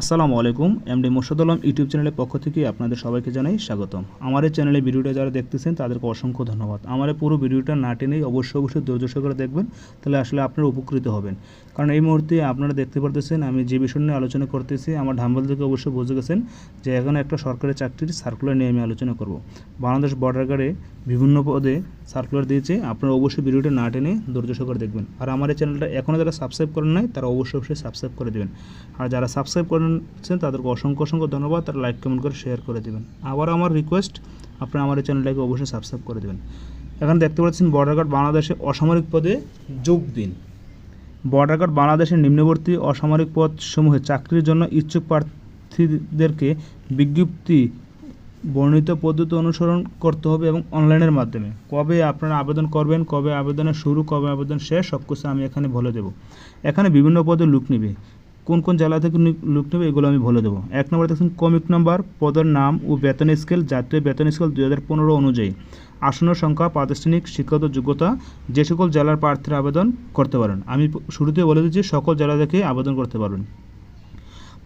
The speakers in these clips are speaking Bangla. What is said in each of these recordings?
আসসালামু আলাইকুম, এমডি মোর্শদ আলম ইউটিউব চ্যানেলের পক্ষ থেকে আপনাদের সবাইকে জানাই স্বাগতম। আমার এই চ্যানেলে ভিডিওটা যারা দেখতেছেন, তাদেরকে অসংখ্য ধন্যবাদ। আমার পুরো ভিডিওটা না টেনেই অবশ্যই অবশ্যই ধৈর্য সহকারে দেখবেন, তাহলে আসলে আপনারা উপকৃত হবেন। কারণ এই মুহূর্তে আপনারা দেখতে পারতেছেন, আমি যে বিষয় নিয়ে আলোচনা করতেছি, আমার ঢাম্বল থেকে অবশ্যই বুঝে গেছেন যে এখানে একটা সরকারি চাকরির সার্কুলার নিয়ে আমি আলোচনা করব। বাংলাদেশ বর্ডার গার্ডে বিভিন্ন পদে সার্কুলার দিয়েছে, আপনারা অবশ্যই ভিডিওটা না টেনে ধৈর্য সহকারে দেখবেন। আর আমার এই চ্যানেলটা এখনও যারা সাবস্ক্রাইব করেন নাই, তারা অবশ্যই অবশ্যই সাবস্ক্রাইব করে দেবেন। আর যারা সাবস্ক্রাইব করেছেন তাদেরকে অসংখ্য অসংখ্য ধন্যবাদ। তারা লাইক কমেন্ট করে শেয়ার করে দেবেন। আবার আমার রিকোয়েস্ট আপনারা আমার এই চ্যানেলটাকে অবশ্যই সাবস্ক্রাইব করে দেবেন। এখানে দেখতে পাচ্ছেন বর্ডার গার্ড বাংলাদেশে অসামরিক পদে যোগ দিন। বর্ডার গার্ড বাংলাদেশের নিম্নবর্তী অসামরিক পদ সমূহে চাকরির জন্য ইচ্ছুক প্রার্থীদেরকে বিজ্ঞপ্তি, বর্ণিত পদ্ধতি অনুসরণ করতে হবে এবং অনলাইনের মাধ্যমে। কবে আপনারা আবেদন করবেন, কবে আবেদনের শুরু, কবে আবেদন শেষ সব কিছু আমি এখানে বলে দেবো। এখানে বিভিন্ন পদে লুক নিবে। কোন কোন জেলা থেকে লুক নেবে এগুলো আমি বলে দেবো। এক নম্বর দেখছেন কমিক নাম্বার, পদের নাম ও বেতন স্কেল জাতীয় বেতন স্কেল দুই হাজার পনেরো অনুযায়ী। আসন সংখ্যা, প্রাতিষ্ঠানিক, শিক্ষাগত যোগ্যতা, যে সকল জেলার প্রার্থীরা আবেদন করতে পারেন। আমি শুরুতে বলে দিচ্ছি, সকল জেলা থেকে আবেদন করতে পারবেন।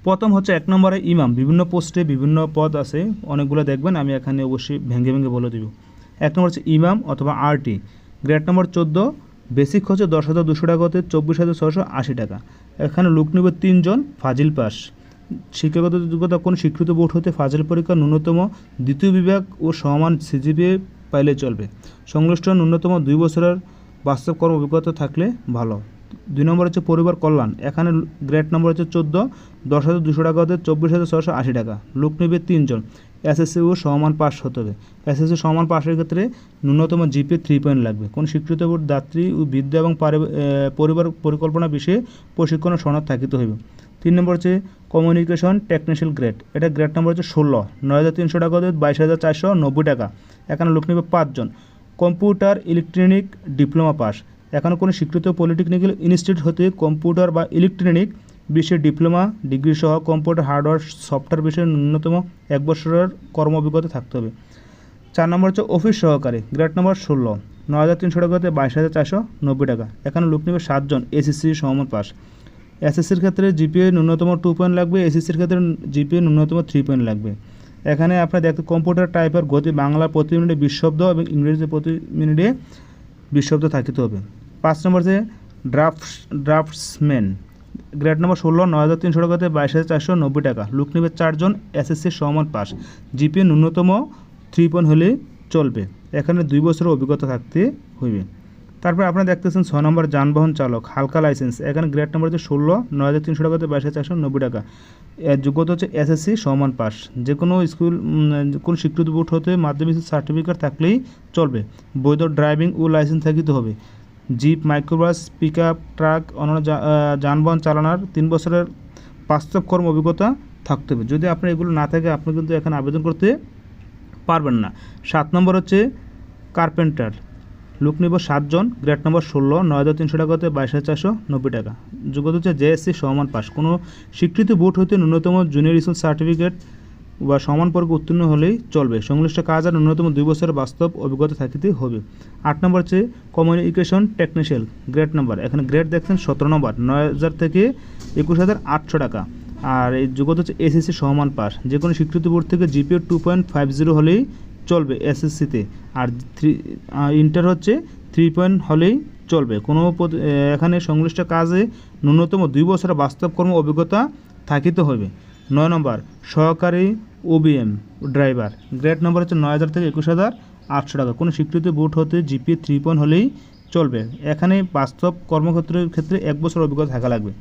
প্রথম হচ্ছে এক নম্বরে ইমাম। বিভিন্ন পোস্টে বিভিন্ন পদ আছে, অনেকগুলো দেখবেন, আমি এখানে অবশ্যই ভেঙে ভেঙে বলে দিব। এক নম্বর হচ্ছে ইমাম অথবা আরটি। গ্রেড নম্বর চোদ্দ বেসিক হচ্ছে দশ হাজার দুশো টাকা হতে চব্বিশ হাজার ছশো আশি টাকা। এখানে লোক নেবে তিনজন, ফাজিল পাস। শিক্ষাগত যোগ্যতা কোন স্বীকৃত বোর্ড হতে ফাজিল পরীক্ষা ন্যূনতম দ্বিতীয় বিভাগ ও সমান সিজিপিএ পাইলে চলবে। সংশ্লিষ্ট ন্যূনতম দুই বছরের বাস্তব কর্ম অভিজ্ঞতা থাকলে ভালো। দুই নম্বর হচ্ছে পরিবার কল্যাণ। এখানে গ্রেড নম্বর হচ্ছে চোদ্দ, দশ হাজার দুশো টাকা হতে চব্বিশ হাজার ছশো আশি টাকা। লোক নেবে তিনজন। এসএসসি ও সমান পাস হতে হবে। এসএসসি সমান পাসের ক্ষেত্রে ন্যূনতম জিপে থ্রি পয়েন্ট লাগবে। কোন স্বীকৃত বোর্ড যাত্রী ও বিদ্যা এবং পারি- পরিবার পরিকল্পনা বিষয়ে প্রশিক্ষণের সনদ থাকিতে হইবে। তিন নম্বর হচ্ছে কমিউনিকেশন টেকনিক্যাল গ্রেড এটা গ্রেড নম্বর হচ্ছে ষোলো, নয় হাজার তিনশো টাকা হতে বাইশ হাজার চারশো নব্বই টাকা। এখানে লোক নেবে পাঁচজন। কম্পিউটার ইলেকট্রনিক ডিপ্লোমা পাস এখানে কোনো স্বীকৃত পলিটেকনিক্যাল ইনস্টিটিউট হতে কম্পিউটার বা ইলেকট্রনিক বিষয়ে ডিপ্লোমা, ডিগ্রি সহ কম্পিউটার হার্ডওয়্যার সফটওয়্যার বিষয়ে ন্যূনতম এক বছরের কর্ম অভিজ্ঞতা থাকতে হবে। চার নম্বর হচ্ছে অফিস সহকারী, গ্রেড নম্বর ষোলো, নয় হাজার তিনশো টাকা হতে বাইশ হাজার চারশো নব্বই টাকা। এখানে লোক নেবে সাতজন, এসএসসি সমান পাস। এসএসসির ক্ষেত্রে জিপিএ ন্যূনতম টু পয়েন্ট লাগবে এসএসসির ক্ষেত্রে জিপিএ ন্যূনতম থ্রি পয়েন্ট লাগবে। এখানে আপনার দেখতে কম্পিউটার টাইপের গতি বাংলা প্রতি মিনিটে বিশ শব্দ এবং ইংরেজিতে প্রতি মিনিটে বিশ শব্দ থাকিতে হবে। পাঁচ নম্বর হচ্ছে ড্রাফটস, ড্রাফটসম্যান। গ্রেড নম্বর ষোলো, নয় হাজার তিনশো টাকাতে বাইশ হাজার চারশো নব্বই টাকা। লোক নেবে চারজন, এসএসসি সমান পাস। জিপিএ ন্যূনতম থ্রি পয়েন্ট হলে চলবে। এখানে দুই বছরের অভিজ্ঞতা থাকতে হইবে। তারপর আপনারা দেখতেছেন ছয় নম্বর যানবাহন চালক, হালকা লাইসেন্স। এখানে গ্রেড নম্বর হচ্ছে ষোলো, নয় হাজার তিনশো টাকাতে বাইশ হাজার চারশো নব্বই টাকা। এর যোগ্যতা হচ্ছে এসএসসি সমান পাস। যে কোনো স্কুল কোন স্বীকৃত বোর্ড হতে মাধ্যমিক সার্টিফিকেট থাকলেই চলবে। বৈধ ড্রাইভিং ও লাইসেন্স থাকিতে হবে। Jeep, microbus pickup truck, অন্যান্য যানবাহন চালানোর তিন বছরের বাস্তব কর্ম অভিজ্ঞতা থাকতে হবে। যদি আপনার এগুলো না থাকে, আপনি কিন্তু এখানে আবেদন করতে পারবেন না। সাত নম্বর হচ্ছে কার্পেন্টার। লোক নিব সাতজন গ্রেড নম্বর ষোলো, নয় হাজার তিনশো টাকা হতে বাইশ হাজার চারশো নব্বই টাকা। যোগ্যতা হচ্ছে জেএসসি সমান পাস। কোনো স্বীকৃত বোর্ড হতে ন্যূনতম জুনিয়র স্কুল সার্টিফিকেট বা সমান পর্বে উত্তীর্ণ হলেই চলবে। সংশ্লিষ্ট কাজ আর ন্যূনতম দুই বছরের বাস্তব অভিজ্ঞতা থাকিতে হবে। আট নম্বর হচ্ছে কমিউনিকেশন টেকনিশিয়াল গ্রেড নাম্বার এখানে গ্রেড দেখছেন সতেরো নম্বর, নয় হাজার থেকে একুশ হাজার আটশো টাকা। আর এই যোগ্যতা হচ্ছে এসএসসি সমান পাস। যে কোনো স্বীকৃত বোর্ড থেকে GPA two point five zero হলেই চলবে এসএসসিতে আর থ্রি ইন্টার হচ্ছে থ্রি পয়েন্ট হলেই চলবে। কোনো এখানে সংশ্লিষ্ট কাজে ন্যূনতম দুই বছরের বাস্তব কর্ম অভিজ্ঞতা থাকিতে হবে। নয় নম্বর, সহকারী ওবিএম ড্রাইভার। গ্রেড নম্বর হচ্ছে নয় হাজার থেকে একুশ হাজার আটশো টাকা। কোনো স্বীকৃত বোর্ড হতে জিপি থ্রি পয়েন্ট হলেই চলবে। এখানে বাস্তব কর্মক্ষেত্রের ক্ষেত্রে এক বছর অভিজ্ঞতা থাকা লাগবে।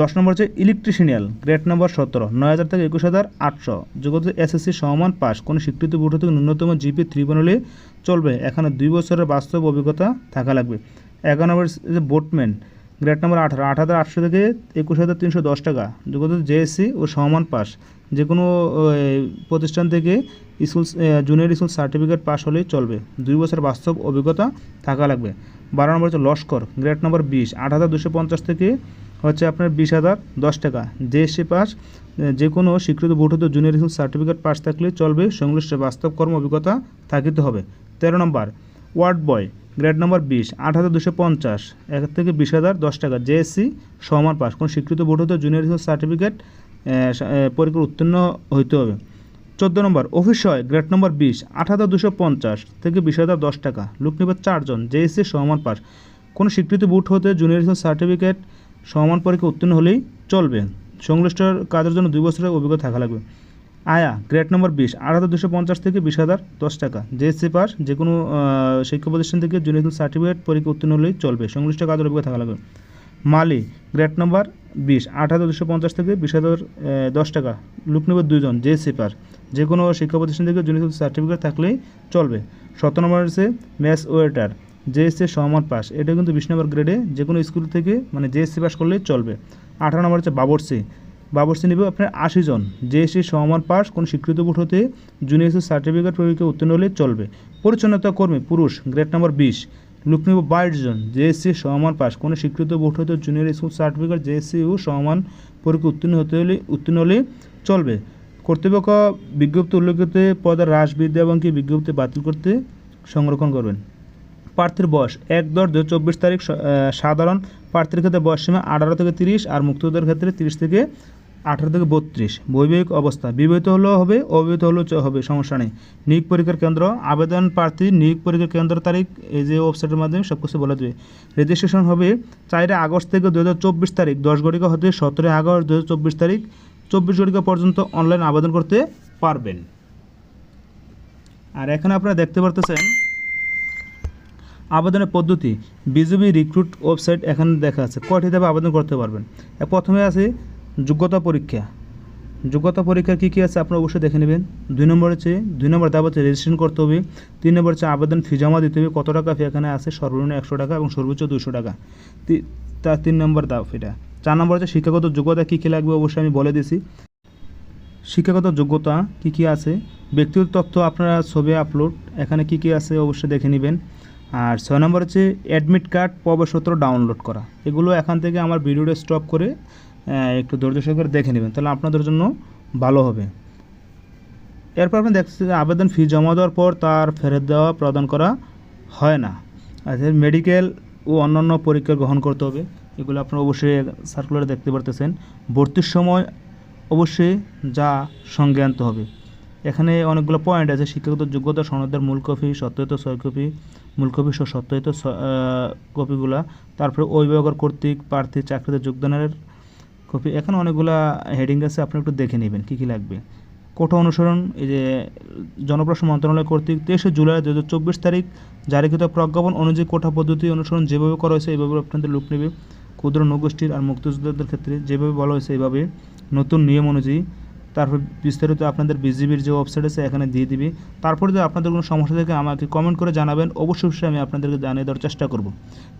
দশ নম্বর হচ্ছে ইলেকট্রিশিয়াল গ্রেড নম্বর সতেরো, নয় হাজার থেকে একুশ হাজার আটশো। যোগ্যতা এসএসসি সমান পাস। কোনো স্বীকৃত বোর্ড থেকে ন্যূনতম জিপি থ্রি পয়েন্ট হলে চলবে। এখানে দুই বছরের বাস্তব অভিজ্ঞতা থাকা লাগবে। এগারো নম্বর বোটম্যান গ্রেড নম্বর আঠারো। আট হাজার আটশো থেকে একুশ হাজার তিনশো দশ টাকা। যোগ্যতা জেএসসি ও সমান পাস। যে কোনো প্রতিষ্ঠান থেকে school junior school certificate pass হলেই চলবে। দুই বছর বাস্তব অভিজ্ঞতা থাকা লাগবে। বারো নম্বর হচ্ছে লস্কর গ্রেড নম্বর বিশ। আট হাজার দুশো পঞ্চাশ থেকে হচ্ছে আপনার বিশ হাজার দশ টাকা। জেএসসি পাস যে কোনো স্বীকৃত board junior school certificate pass থাকলে চলবে। সংশ্লিষ্ট বাস্তব কর্ম অভিজ্ঞতা থাকিতে হবে। তেরো নম্বর ওয়ার্ড বয়, গ্রেড নম্বর বিশ, আট হাজার দুশো পঞ্চাশ, এক থেকে বিশ হাজার দশ টাকা জেএসসি সমান পাস। কোন স্বীকৃত বোর্ড হতে জুনিয়র সার্টিফিকেট পরীক্ষার উত্তীর্ণ হইতে হবে। চোদ্দ নম্বর অফিস হয়, গ্রেড নম্বর বিশ, আট হাজার দুশো পঞ্চাশ থেকে বিশ হাজার দশ টাকা, লোক চারজন জেএসসি সমান পাস। কোনো স্বীকৃত বুট হতে জুনিয়র সার্টিফিকেট সমান পরীক্ষা উত্তীর্ণ হলেই চলবে। সংশ্লিষ্ট কাজের জন্য দুই বছরের অভিজ্ঞতা থাকা লাগবে। আয়া গ্রেড নম্বর বিশ, আট হাজার দুশো পঞ্চাশ থেকে বিশ হাজার দশ টাকা। জেএসসি পাস যে কোনো শিক্ষা প্রতিষ্ঠান থেকে জুনিয়র সার্টিফিকেট পরীক্ষা উত্তীর্ণ হলেই চলবে। সংশ্লিষ্ট কাজের অভিজ্ঞতা থাকা লাগবে। মালি গ্রেড নম্বর বিশ, আট হাজার দুশো পঞ্চাশ থেকে বিশ হাজার দশ টাকা। লুক নেবে দুজন জেএসসি পাস যে কোনো শিক্ষা প্রতিষ্ঠান থেকে জুনিয়র সার্টিফিকেট থাকলেই চলবে। সতেরো নম্বর হচ্ছে ম্যাথস ওয়েটার জেএসসি সমান পাস এটা কিন্তু বিশ নম্বর গ্রেডে যে কোনো স্কুল থেকে মানে জেএসসি পাস করলেই চলবে। আঠারো নম্বর হচ্ছে বাবরসি বাবরসি নেবে আপনার আশি জন। জেএসসি সমান পাস কোনো স্বীকৃত বোর্ড হতে জুনিয়র সার্টিফিকেট পরীক্ষা উত্তীর্ণ হলে চলবে। পরিচ্ছন্নতা কর্মী, পুরুষ, গ্রেড নম্বর বিশ। লোক নেব বাইশ জন। জেএসসি সমান পাস কোনো স্বীকৃত বোর্ড হতে জুনিয়র স্কুল সার্টিফিকেট জেএসসি ও সমান পরীক্ষা উত্তীর্ণ হতে হলে, উত্তীর্ণ হলে চলবে। কর্তৃপক্ষ বিজ্ঞপ্তি উল্লেখিত পদের হ্রাস বৃদ্ধি এবং কি বিজ্ঞপ্তি বাতিল করতে সংরক্ষণ করবেন। প্রার্থীর বয়স, এক দশ দু তারিখ সাধারণ প্রার্থীর ক্ষেত্রে বয়স সীমা আঠারো থেকে তিরিশ আর মুক্তদের ক্ষেত্রে তিরিশ থেকে আঠারো থেকে বত্রিশ। বৈবাহিক অবস্থা, বিবাহিত হলেও হবে, অবিবাহিত হলেও হবে, সমস্যা নেই। নিয়োগ পরীক্ষার কেন্দ্র, আবেদন প্রার্থী নিয়োগ পরীক্ষার কেন্দ্র তারিখ, এই যে ওয়েবসাইটের মাধ্যমে সব কিছু বলে দেবে রেজিস্ট্রেশন হবে চারই আগস্ট থেকে দু হাজার চব্বিশ তারিখ, দশ ঘটিকা হতে সতেরোই আগস্ট দু হাজার চব্বিশ তারিখ, চব্বিশ ঘটিকা পর্যন্ত অনলাইন আবেদন করতে পারবেন। আর এখানে আপনারা দেখতে পারতেছেন আবেদনের পদ্ধতি বিজেপি রিক্রুট ওয়েবসাইট এখানে দেখা আছে। কয়টি ধাপে আবেদন করতে পারবেন? প্রথমে আছে যোগ্যতা পরীক্ষা। যোগ্যতা পরীক্ষার কী কী আছে আপনারা অবশ্যই দেখে নেবেন। দুই নম্বর হচ্ছে, দুই নম্বর ধাপ হচ্ছে রেজিস্ট্রেশন করতে হবে। তিন নম্বর হচ্ছে আবেদন ফি জমা দিতে হবে। কত টাকা ফি এখানে আছে? সর্বনিম্ন একশো টাকা এবং সর্বোচ্চ দুশো টাকা। তার তিন নম্বর ধাপ এটা। চার নম্বর হচ্ছে শিক্ষাগত যোগ্যতা কী কী লাগবে অবশ্যই আমি বলে দিছি। শিক্ষাগত যোগ্যতা কী কী আছে? ব্যক্তিগত তথ্য আপনারা ছবি আপলোড এখানে কী কী আছে অবশ্যই দেখে নেবেন। আর ছয় নম্বর হচ্ছে অ্যাডমিট কার্ড প্রবেশপত্র ডাউনলোড করা। এগুলো এখান থেকে আমার ভিডিওটা স্টপ করে একটু ধৈর্য সহকারে দেখে নেবেন, তাহলে আপনাদের জন্য ভালো হবে। এরপর আপনি দেখছেন আবেদন ফি জমা দেওয়ার পর তার ফেরত দেওয়া প্রদান করা হয় না। আচ্ছা মেডিকেল ও অন্যান্য পরীক্ষা গ্রহণ করতে হবে। এগুলো আপনারা অবশ্যই সার্কুলারে দেখতে পারতেছেন। ভর্তির সময় অবশ্যই যা সঙ্গে আনতে হবে। এখানে অনেকগুলো পয়েন্ট আছে, শিক্ষাগত যোগ্যতা, সনদের মূল কপি, সত্যায়িত ছয় কপি মূল কপি সহ সত্যায়িত কপিগুলা, তারপরে অভিভাবক কর্তৃক প্রার্থী চাকরিতে যোগদানের কপি, এখানে অনেকগুলা হেডিং আছে, আপনি একটু দেখে নেবেন কী কী লাগবে। কোটা অনুসরণ, এই যে জনপ্রশাসন মন্ত্রণালয় কর্তৃক তেইশে জুলাই দু হাজার চব্বিশ তারিখ জারিকৃত প্রজ্ঞাপন অনুযায়ী কোটা পদ্ধতি অনুসরণ যেভাবে করা হয়েছে, এইভাবে আপনাদের লোক নেবে। ক্ষুদ্র নৌগোষ্ঠীর আর মুক্তিযোদ্ধাদের ক্ষেত্রে যেভাবে বলা হয়েছে, এইভাবে নতুন নিয়ম অনুযায়ী তারপর বিস্তারিত আপনাদের বিজিবির যে ওয়েবসাইট আছে, এখানে দিয়ে দিবি। তারপরে যদি আপনাদের কোনো সমস্যা থাকে, আমাকে কমেন্ট করে জানাবেন। অবশ্যই অবশ্যই আমি আপনাদেরকে জানিয়ে দেওয়ার চেষ্টা করব।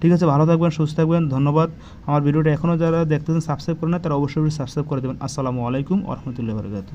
ঠিক আছে, ভালো থাকবেন, সুস্থ থাকবেন, ধন্যবাদ। আমার ভিডিওটা এখনও যারা দেখতেছেন সাবস্ক্রাইব করে না, তারা অবশ্যই সাবস্ক্রাইব করে দেবেন। আসসালামু আলাইকুম ওরহমতুল্লাহ বরকাত